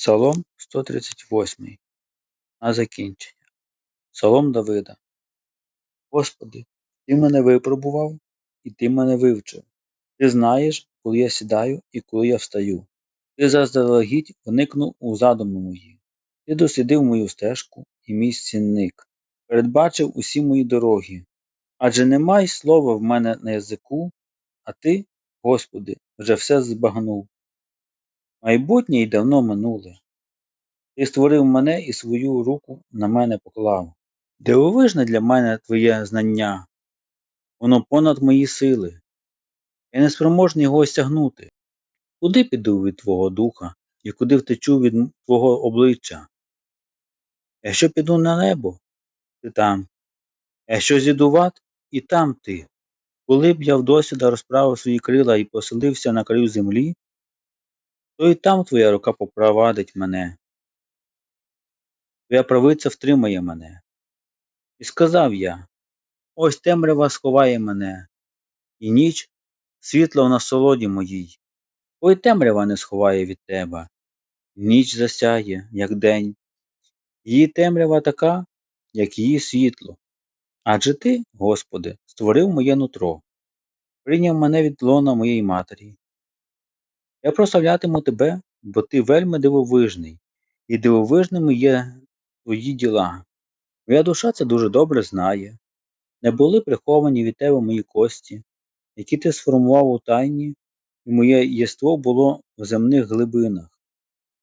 Псалом 138. На закінчення. Псалом Давида. Господи, Ти мене випробував, і Ти мене вивчив. Ти знаєш, коли я сідаю і коли я встаю. Ти заздалегідь вникнув у задуми мої. Ти дослідив мою стежку і мій стінник, передбачив усі мої дороги. Адже немає слова в мене на язику, а ти, Господи, вже все збагнув. Майбутнє й давно минуле. Ти створив мене і свою руку на мене поклав. Дивовижне для мене твоє знання, воно понад мої сили. Я не спроможний його осягнути. Куди піду від Твого духа і куди втечу від Твого обличчя? Якщо піду на небо, ти там, якщо ад, і там ти. Коли б я вдосвіда розправив свої крила і поселився на краю землі, то і там твоя рука попровадить мене. Твоя правиця втримає мене. І сказав я ось темрява сховає мене, і ніч світло в насолоді моїй. Ой темрява не сховає від тебе, ніч засяє, як день. Її темрява така, як її світло. Адже ти, Господи, створив моє нутро, прийняв мене від лона моєї матері. Я прославлятиму тебе, бо ти вельми дивовижний, і дивовижними є твої діла. Моя душа це дуже добре знає. Не були приховані від тебе мої кості, які ти сформував у тайні, і моє єство було в земних глибинах.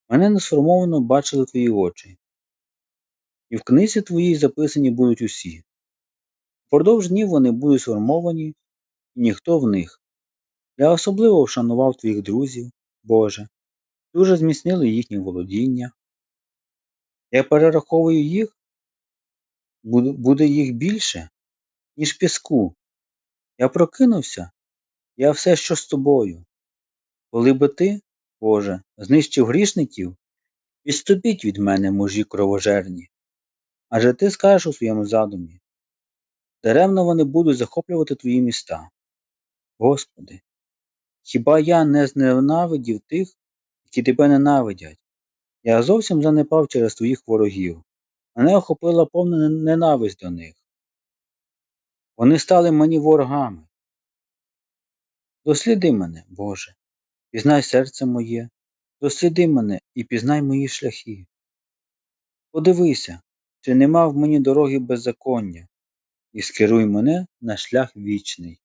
Мене несформовано бачили твої очі, і в книзі твоїй записані будуть усі. Впродовж днів вони будуть сформовані, і ніхто в них. Я особливо вшанував твоїх друзів, Боже, дуже зміцнили їхнє володіння. Я перераховую їх, буде їх більше, ніж піску. Я прокинувся, я все, що з тобою. Коли би ти, Боже, знищив грішників, відступіть від мене мужі кровожерні. Адже ти скажеш у своєму задумі. Даремно вони будуть захоплювати твої міста. Господи, хіба я не зненавидів тих, які тебе ненавидять? Я зовсім занепав через твоїх ворогів. Мене охопила повна ненависть до них. Вони стали мені ворогами. Досліди мене, Боже, пізнай серце моє, досліди мене і пізнай мої шляхи. Подивися, чи нема в мені дороги беззаконня, і скеруй мене на шлях вічний.